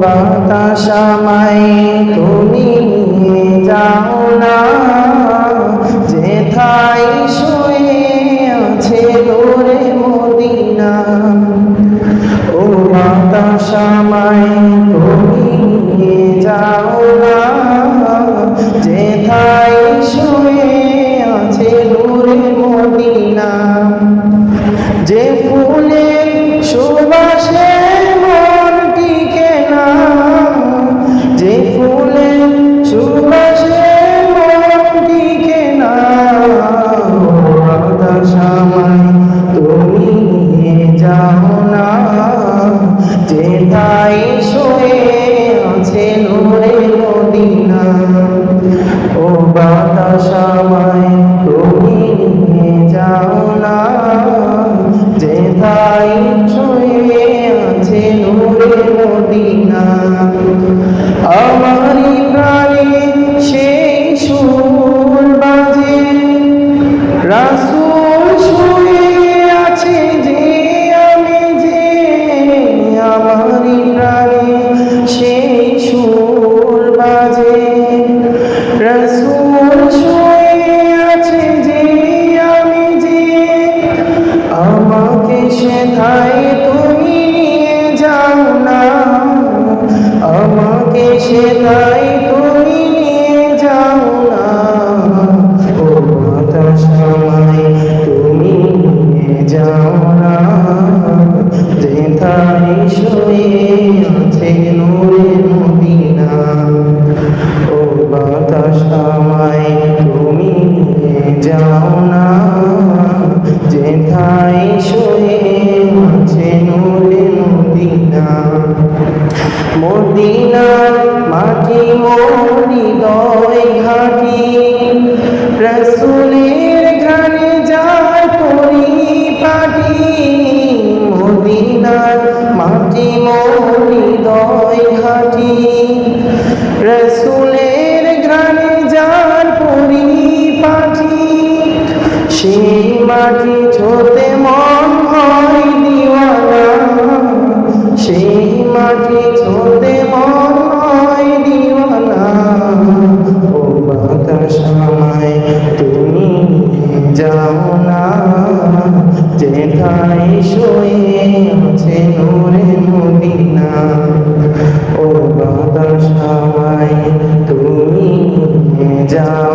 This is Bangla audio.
বাতাসামাই তুমি নিয়ে যাও না। যেথাই শুয়ে আছে দূরে মদিনা। ও বাতাসামাই তুমি নিয়ে যাও তুমি যাও না যে শোয়ে আছে নূরে মদিনা। ও বাতাসামায় তুমি নিয়ে যাও না যে তাই ছুঁয়ে আছে নূরে মদিনা। আমারই সেথায় তুমি নিয়ে যাও না। আমাকে সেথায় তুমি নিয়ে যাও না। ও সময় তুমি নিয়ে যাও না। যেথায় শুয়ে আছে নূরে মদিনা। ও বাতাস আমায়, তুমি নিয়ে যাও মাটি, সেই মাটি ছোতে মন হয় দিওয়ানা। সেই মাটি ছোতে মন হয় দিওয়ানা। ও বাতাস তুমি যাও না। যেথায় আছে নূরে মদিনা। ও বাতাস তুমি যাও